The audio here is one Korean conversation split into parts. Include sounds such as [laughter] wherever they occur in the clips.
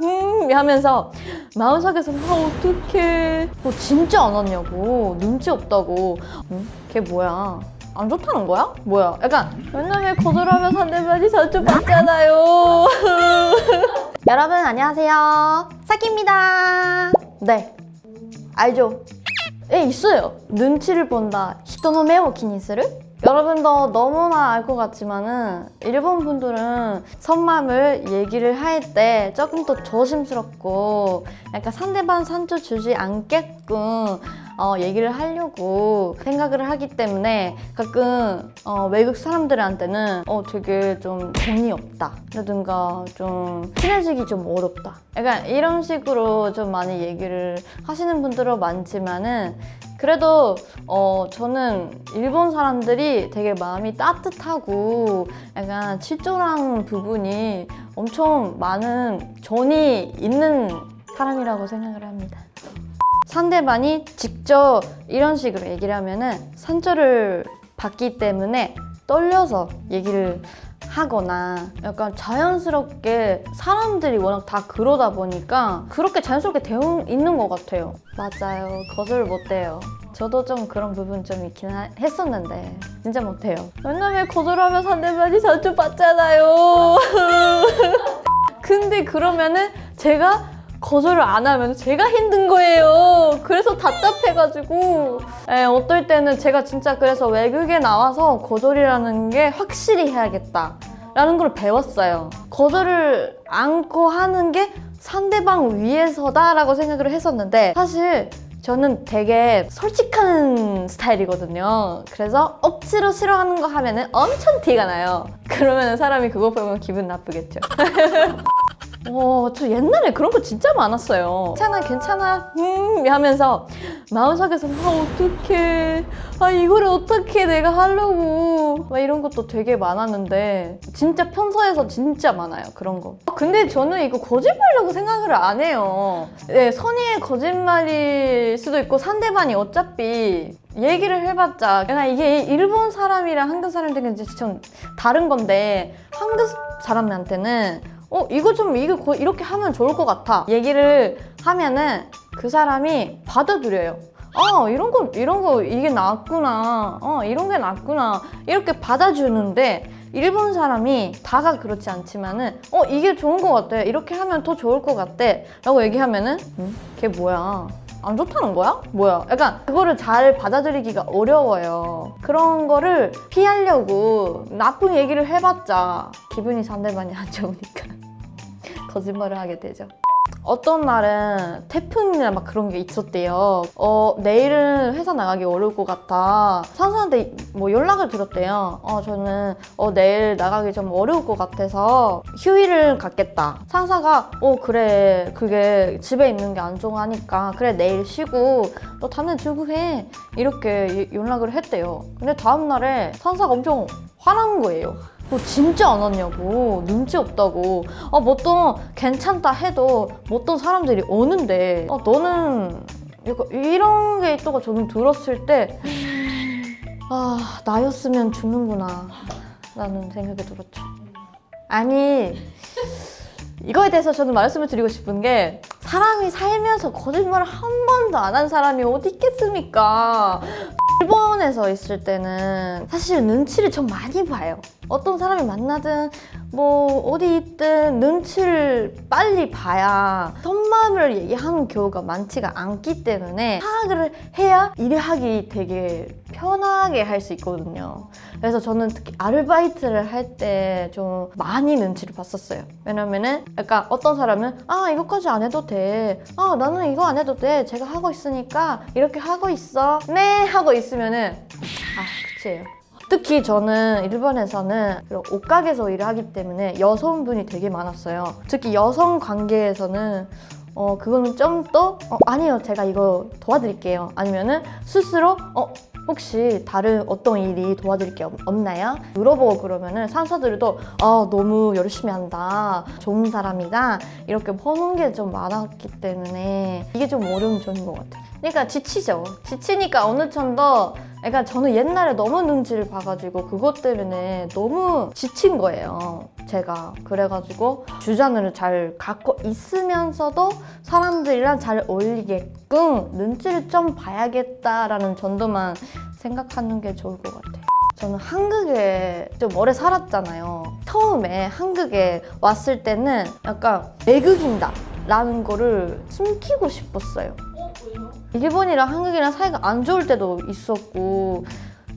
음 하면서 마음속에서 아 어떡해. 너 진짜 안 왔냐고. 눈치 없다고. 응? 걔 뭐야? 안 좋다는 거야? 뭐야? 약간 맨날 거절하면 상대방이 상처받잖아요. 여러분 안녕하세요. 사키입니다. 네. 알죠? 예 있어요. 눈치를 본다. 히토노 메오 키니스를 여러분도 너무나 알 것 같지만은 일본 분들은 선맘을 얘기를 할 때 조금 더 조심스럽고 약간 상대방 상처 주지 않게끔 어, 얘기를 하려고 생각을 하기 때문에 가끔 어, 외국 사람들한테는 어, 되게 좀 정이 없다. 라든가 좀 친해지기 좀 어렵다. 약간 이런 식으로 좀 많이 얘기를 하시는 분들은 많지만은 그래도 어 저는 일본 사람들이 되게 마음이 따뜻하고 약간 친절한 부분이 엄청 많은 전이 있는 사람이라고 생각을 합니다. 상대방이 직접 이런 식으로 얘기를 하면은 상처를 받기 때문에 떨려서 얘기를 하거나 약간 자연스럽게 사람들이 워낙 다 그러다 보니까 그렇게 자연스럽게 되어 있는 것 같아요. 맞아요. 거절 못해요. 저도 좀 그런 부분 좀 있긴 하- 했었는데 진짜 못해요. 왜냐면 거절하면 상대방이 상처 받잖아요. [laughs] 근데 그러면은 제가 거절을 안 하면 제가 힘든 거예요. 그래서 답답해가지고. 에, 어떨 때는 제가 진짜 그래서 외국에 나와서 거절이라는 게 확실히 해야겠다. 라는 걸 배웠어요. 거절을 않고 하는 게 상대방 위해서다라고 생각을 했었는데 사실 저는 되게 솔직한 스타일이거든요. 그래서 억지로 싫어하는 거 하면은 엄청 티가 나요. 그러면 사람이 그거 보면 기분 나쁘겠죠. [laughs] 와, 저 옛날에 그런 거 진짜 많았어요. 괜찮아, 괜찮아, 음, 하면서 마음속에서 아, 어떡해. 아, 이거를 어떻게 내가 하려고. 막 이런 것도 되게 많았는데, 진짜 평소에서 진짜 많아요, 그런 거. 아, 근데 저는 이거 거짓말이라고 생각을 안 해요. 네, 선의의 거짓말일 수도 있고, 상대방이 어차피 얘기를 해봤자, 그냥 이게 일본 사람이랑 한국 사람들은 이제 좀 다른 건데, 한국 사람한테는 어 이거 좀 이거 거- 이렇게 하면 좋을 것 같아 얘기를 하면은 그 사람이 받아들여요. 어 이런 거 이런 거 이게 낫구나. 어 이런 게 낫구나. 이렇게 받아주는데 일본 사람이 다가 그렇지 않지만은 어 이게 좋은 것 같아. 이렇게 하면 더 좋을 것 같아.라고 얘기하면은 음, 걔 뭐야? 안 좋다는 거야? 뭐야? 약간 그거를 잘 받아들이기가 어려워요. 그런 거를 피하려고 나쁜 얘기를 해봤자 기분이 상대방이 안 좋으니까 [laughs] 거짓말을 하게 되죠. 어떤 날은 태풍이나 막 그런 게 있었대요. 어, 내일은 회사 나가기 어려울 것 같아. 상사한테 뭐 연락을 드렸대요. 어, 저는 어, 내일 나가기 좀 어려울 것 같아서 휴일을 갖겠다. 상사가 어, 그래. 그게 집에 있는 게 안 좋아하니까. 그래, 내일 쉬고 너 다음날 출국해. 이렇게 연락을 했대요. 근데 다음날에 상사가 엄청 화난 거예요. 너 진짜 안 왔냐고. 눈치 없다고. 아 뭐또 괜찮다 해도 뭐또 사람들이 오는데. 아 너는 이런 게 있다가 저는 들었을 때 아 나였으면 죽는구나 라는 생각이 들었죠. 아니 이거에 대해서 저는 말씀을 드리고 싶은 게 사람이 살면서 거짓말을 한 번도 안 한 사람이 어디 있겠습니까 일본에서 있을 때는 사실 눈치를 좀 많이 봐요. 어떤 사람이 만나든 뭐 어디 있든 눈치를 빨리 봐야 속마음을 얘기하는 경우가 많지가 않기 때문에 파악을 해야 일을 하기 되게 편하게 할 수 있거든요. 그래서 저는 특히 아르바이트를 할 때 좀 많이 눈치를 봤었어요. 왜냐면은 약간 어떤 사람은 아 이거까지 안 해도 돼. 아 나는 이거 안 해도 돼. 제가 하고 있으니까 이렇게 하고 있어. 네 하고 있으면은 아 그치예요. 특히 저는 일본에서는 옷가게에서 일을 하기 때문에 여성분이 되게 많았어요. 특히 여성 관계에서는 어 그거는 좀더 어, 아니요 제가 이거 도와드릴게요. 아니면은 스스로 어 혹시 다른 어떤 일이 도와드릴 게 없- 없나요? 물어보고 그러면은 상사들도 아 너무 열심히 한다 좋은 사람이다 이렇게 퍼는 게 좀 많았기 때문에 이게 좀 어려운 점인 것 같아요. 그러니까 지치죠. 지치니까 어느 정도 그러니까 저는 옛날에 너무 눈치를 봐가지고 그것 때문에 너무 지친 거예요. 제가 그래가지고 주전을 잘 갖고 있으면서도 사람들이랑 잘 어울리게끔 눈치를 좀 봐야겠다라는 정도만 생각하는 게 좋을 것 같아요. 저는 한국에 좀 오래 살았잖아요. 처음에 한국에 왔을 때는 약간 외국인다 라는 거를 숨기고 싶었어요. 일본이랑 한국이랑 사이가 안 좋을 때도 있었고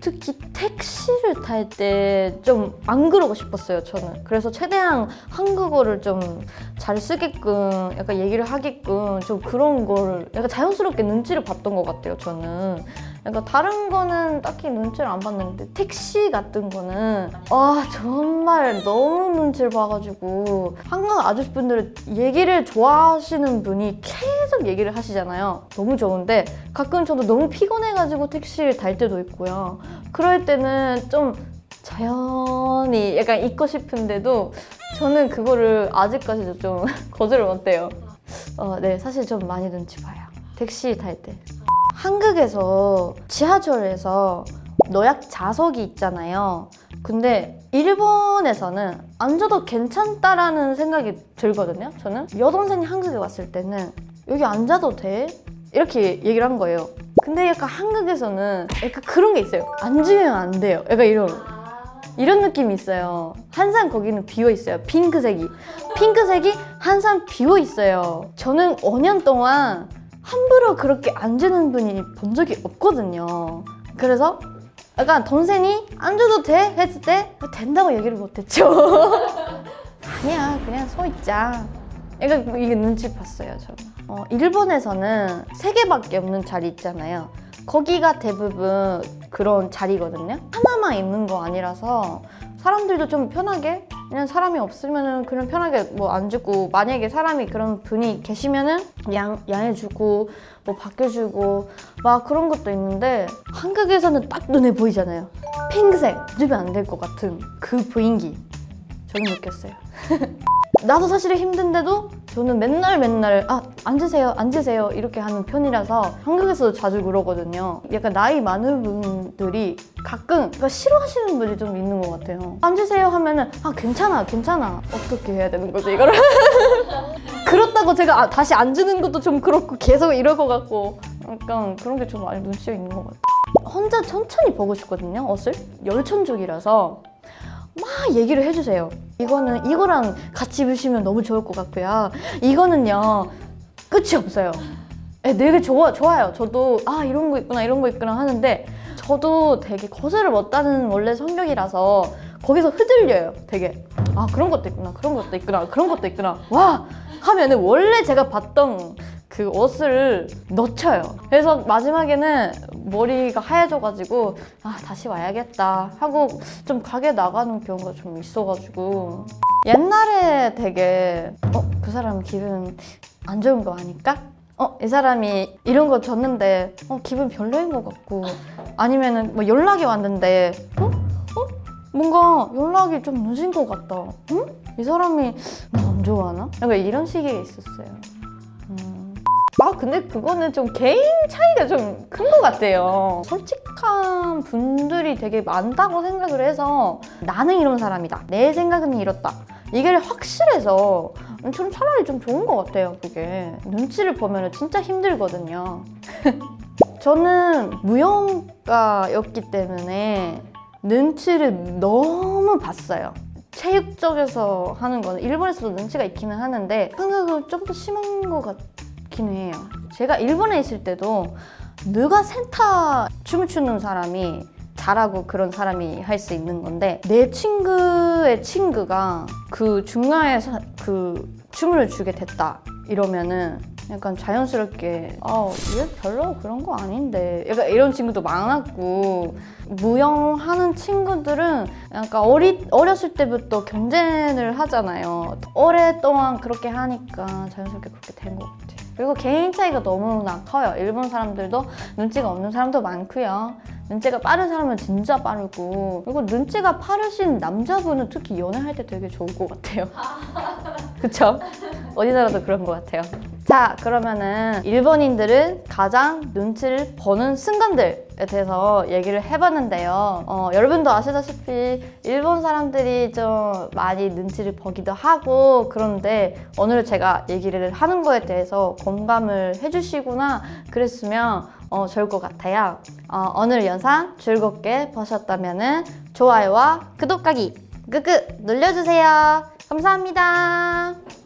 특히 택시를 탈 때 좀 안 그러고 싶었어요 저는. 그래서 최대한 한국어를 좀 잘 쓰게끔 약간 얘기를 하게끔 좀 그런 걸 약간 자연스럽게 눈치를 봤던 것 같아요 저는 약간 다른 거는 딱히 눈치를 안 봤는데 택시 같은 거는 와 정말 너무 눈치를 봐가지고 한국 아저씨분들은 얘기를 좋아하시는 분이 계속 얘기를 하시잖아요 너무 좋은데 가끔 저도 너무 피곤해가지고 택시를 탈 때도 있고요 그럴 때는 좀 자연히 약간 있고 싶은데도 저는 그거를 아직까지도 좀 [laughs] 거절을 못해요. 어, 네, 사실 좀 많이 눈치 봐요. 택시 탈 때. 한국에서 지하철에서 노약 좌석이 있잖아요. 근데 일본에서는 앉아도 괜찮다라는 생각이 들거든요. 저는 여동생이 한국에 왔을 때는 여기 앉아도 돼? 이렇게 얘기를 한 거예요. 근데 약간 한국에서는 약간 그런 게 있어요. 앉으면 안 돼요. 약간 이런. 이런 느낌이 있어요. 항상 거기는 비어 있어요. 핑크색이. 핑크색이 항상 비어 있어요. 저는 5년 동안 함부로 그렇게 앉는 분이 본 적이 없거든요. 그래서 약간 동생이 앉아도 돼? 했을 때 된다고 얘기를 못했죠. [laughs] 아니야, 그냥 서 있자. 약간 뭐 이게 눈치 봤어요, 저는. 어, 일본에서는 세 개밖에 없는 자리 있잖아요. 거기가 대부분 그런 자리거든요. 하나만 있는 거 아니라서 사람들도 좀 편하게 그냥 사람이 없으면은 그냥 편하게 뭐 앉고 만약에 사람이 그런 분이 계시면은 양 양해주고 뭐 바뀌어주고 막 그런 것도 있는데 한국에서는 딱 눈에 보이잖아요. 핑크색 주면 안 될 것 같은 그 분위기 저는 느꼈어요. [laughs] 나도 사실 힘든데도 저는 맨날 맨날 아 앉으세요 앉으세요 이렇게 하는 편이라서 한국에서도 자주 그러거든요. 약간 나이 많은 분들이 가끔 그러니까 싫어하시는 분이 좀 있는 것 같아요. 앉으세요 하면은 아 괜찮아 괜찮아. 어떻게 해야 되는 거지 이거를? [laughs] 그렇다고 제가 아, 다시 앉는 것도 좀 그렇고 계속 이럴 것 같고. 약간 그런 게 좀 많이 눈치가 있는 것 같아요. 혼자 천천히 보고 싶거든요 옷을. 열천족이라서 막 얘기를 해주세요. 이거는 이거랑 같이 입으시면 너무 좋을 것 같고요. 이거는요 끝이 없어요. 네, 되게 좋아 좋아요. 저도 아 이런 거 있구나 이런 거 있구나 하는데 저도 되게 거절을 못하는 원래 성격이라서 거기서 흔들려요. 되게 아 그런 것도 있구나 그런 것도 있구나 그런 것도 있구나 와 하면은 원래 제가 봤던 그 옷을 놓쳐요. 그래서 마지막에는 머리가 하얘져가지고 아 다시 와야겠다 하고 좀 가게 나가는 경우가 좀 있어가지고 옛날에 되게 어 그 사람 기분 안 좋은 거 아닐까? 어 이 사람이 이런 거 줬는데 어 기분 별로인 것 같고 아니면은 뭐 연락이 왔는데 어? 어? 뭔가 연락이 좀 늦은 것 같다. 응? 이 사람이 나 안 좋아하나? 약간 이런 식의 있었어요. 음. 아 근데 그거는 좀 개인 차이가 좀 큰 것 같아요. 솔직한 분들이 되게 많다고 생각을 해서 나는 이런 사람이다. 내 생각은 이렇다. 이게 확실해서 저는 차라리 좀 좋은 것 같아요. 그게 눈치를 보면 진짜 힘들거든요. [laughs] 저는 무용가였기 때문에 눈치를 너무 봤어요. 체육 쪽에서 하는 거는 일본에서도 눈치가 있기는 하는데 한국은 좀 더 심한 것 같 긴 해요. 제가 일본에 있을 때도 누가 센터 춤을 추는 사람이 잘하고 그런 사람이 할 수 있는 건데 내 친구의 친구가 그 중간에 서- 그 춤을 추게 됐다 이러면은 약간 자연스럽게 아얘 별로 그런 거 아닌데 약간 이런 친구도 많았고 무용하는 친구들은 약간 어리, 어렸을 때부터 경쟁을 하잖아요. 오랫동안 그렇게 하니까 자연스럽게 그렇게 된 것 같아요. 그리고 개인 차이가 너무나 커요. 일본 사람들도 눈치가 없는 사람도 많고요. 눈치가 빠른 사람은 진짜 빠르고 그리고 눈치가 빠르신 남자분은 특히 연애할 때 되게 좋을 것 같아요. [laughs] 그쵸? 어디서라도 그런 것 같아요. 자, 그러면은 일본인들은 가장 눈치를 보는 순간들에 대해서 얘기를 해봤는데요. 어, 여러분도 아시다시피 일본 사람들이 좀 많이 눈치를 보기도 하고 그런데 오늘 제가 얘기를 하는 거에 대해서 공감을 해주시거나 그랬으면 어, 좋을 것 같아요. 어, 오늘 영상 즐겁게 보셨다면 좋아요와 구독하기 끄끄 눌러주세요. 감사합니다.